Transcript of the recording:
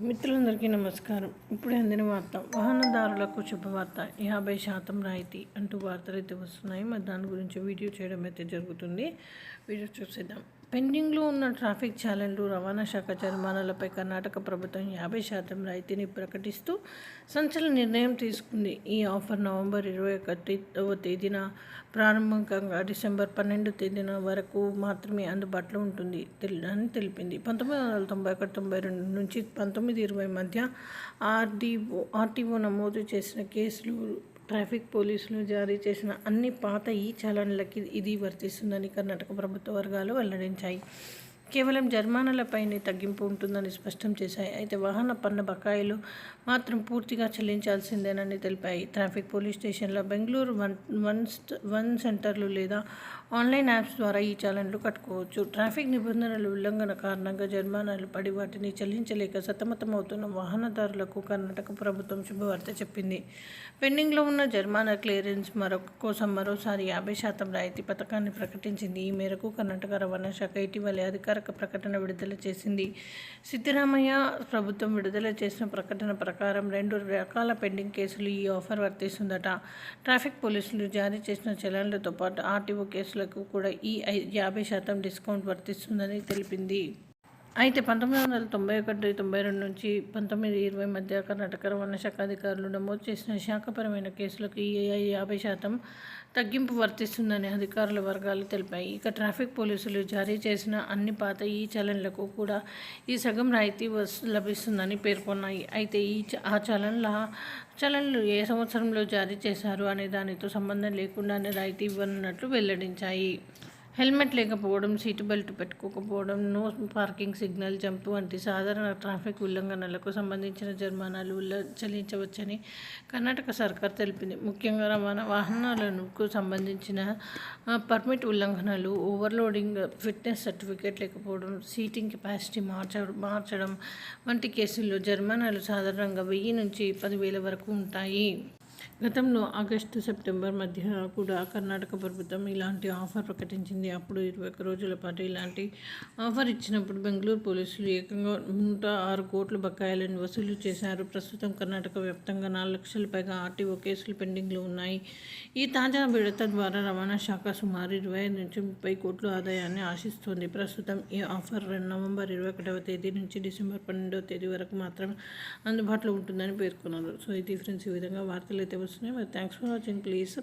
మిత్రులందరికీ నమస్కారం. ఇప్పుడే అందిన వార్త వాహనదారులకు శుభవార్త. యాభై శాతం రాయితీ అంటూ వార్తలు అయితే వస్తున్నాయి. మరి దాని గురించి వీడియో చేయడం అయితే జరుగుతుంది. వీడియో చూసేద్దాం. పెండింగ్లో ఉన్న ట్రాఫిక్ ఛాలెంజ్లు రవాణా శాఖ జరిమానాలపై కర్ణాటక ప్రభుత్వం యాభై శాతం రాయితీని ప్రకటిస్తూ సంచలన నిర్ణయం తీసుకుంది. ఈ ఆఫర్ నవంబర్ ఇరవై ఒకటివ తేదీన ప్రారంభంగా డిసెంబర్ పన్నెండు తేదీన వరకు మాత్రమే అందుబాటులో ఉంటుంది అని తెలిపింది. పంతొమ్మిది వందల తొంభై ఒకటి తొంభై రెండు నుంచి పంతొమ్మిది ఇరవై మధ్య ఆర్డీఓ ఆర్టీఓ నమోదు చేసిన కేసులు ట్రాఫిక్ పోలీసులు జారీ చేసిన అన్ని పాత ఈ చలన్లకి ఇది వర్తిస్తుందని కర్ణాటక ప్రభుత్వ వర్గాలు వెల్లడించాయి. కేవలం జరిమానాలపైనే తగ్గింపు ఉంటుందని స్పష్టం చేశాయి. అయితే వాహన పన్ను బకాయిలు మాత్రం పూర్తిగా చెల్లించాల్సిందేనని తెలిపాయి. ట్రాఫిక్ పోలీస్ స్టేషన్ల బెంగళూరు వన్ వన్ వన్ సెంటర్లు లేదా ఆన్లైన్ యాప్స్ ద్వారా ఈ ఛాలెంజ్లు కట్టుకోవచ్చు. ట్రాఫిక్ నిబంధనల ఉల్లంఘన కారణంగా జరిమానాలు పడి వాటిని చెల్లించలేక సతమతమవుతున్న వాహనదారులకు కర్ణాటక ప్రభుత్వం శుభవార్త చెప్పింది. పెండింగ్లో ఉన్న జరిమానా క్లియరెన్స్ మరొక కోసం మరోసారి యాభై శాతం రాయితీ పథకాన్ని ప్రకటించింది. ఈ మేరకు కర్ణాటక రవాణా శాఖ ఇటీవలే అధికారిక ప్రకటన విడుదల చేసింది. సిద్ధరామయ్య ప్రభుత్వం విడుదల చేసిన ప్రకటన ప్రకారం రెండు రకాల పెండింగ్ కేసులు ఈ ఆఫర్ వర్తిస్తుందట. ట్రాఫిక్ పోలీసులు జారీ చేసిన చలన్లతో పాటు ఆర్టీఓ కేసులకు కూడా ఈ ఐ- యాభై శాతం డిస్కౌంట్ వర్తిస్తుందని తెలిపింది. అయితే పంతొమ్మిది వందల తొంభై ఒకటి తొంభై రెండు నుంచి పంతొమ్మిది ఇరవై మధ్య కర్ణాటక రవాణా శాఖ అధికారులు నమోదు చేసిన శాఖపరమైన కేసులకు ఈ యాభై శాతం తగ్గింపు వర్తిస్తుందని అధికారుల వర్గాలు తెలిపాయి. ఇక ట్రాఫిక్ పోలీసులు జారీ చేసిన అన్ని పాత ఈ చలన్లకు కూడా ఈ సగం రాయితీ లభిస్తుందని పేర్కొన్నాయి. అయితే ఈ ఆ చలన్ల చలన్లు ఏ సంవత్సరంలో జారీ చేశారు అనే దానితో సంబంధం లేకుండానే రాయితీ ఇవ్వనున్నట్లు వెల్లడించాయి. హెల్మెట్ లేకపోవడం సీటు బెల్ట్ పెట్టుకోకపోవడం నో పార్కింగ్ సిగ్నల్ జంప్ వంటి సాధారణ ట్రాఫిక్ ఉల్లంఘనలకు సంబంధించిన జరిమానాలు ఉల్ల చెల్లించవచ్చని కర్ణాటక సర్కార్ తెలిపింది. ముఖ్యంగా రవాణా వాహనాలకు సంబంధించిన పర్మిట్ ఉల్లంఘనలు ఓవర్లోడింగ్ ఫిట్నెస్ సర్టిఫికేట్ లేకపోవడం సీటింగ్ కెపాసిటీ మార్చడం మార్చడం వంటి కేసుల్లో జరిమానాలు సాధారణంగా వెయ్యి నుంచి పదివేల వరకు ఉంటాయి. గతంలో ఆగస్టు సెప్టెంబర్ మధ్య కూడా కర్ణాటక ప్రభుత్వం ఇలాంటి ఆఫర్ ప్రకటించింది. అప్పుడు ఇరవై ఒక్క రోజుల పాటు ఇలాంటి ఆఫర్ ఇచ్చినప్పుడు బెంగళూరు పోలీసులు ఏకంగా నూట ఆరు కోట్ల బకాయిలను వసూలు చేశారు. ప్రస్తుతం కర్ణాటక వ్యాప్తంగా నాలుగు లక్షల పైగా ఆర్టీఓ కేసులు పెండింగ్లో ఉన్నాయి. ఈ తాజా విడత ద్వారా రవాణా శాఖ సుమారు ఇరవై ఐదు నుంచి ముప్పై కోట్ల ఆదాయాన్ని ఆశిస్తోంది. ప్రస్తుతం ఈ ఆఫర్ నవంబర్ ఇరవై ఒకటవ తేదీ నుంచి డిసెంబర్ పన్నెండవ తేదీ వరకు మాత్రం అందుబాటులో ఉంటుందని పేర్కొన్నారు. సో ఇది ఫ్రెండ్స్ ఈ విధంగా వార్తలు అయితే उसने में थैंक्स फॉर वॉचिंग प्लीज़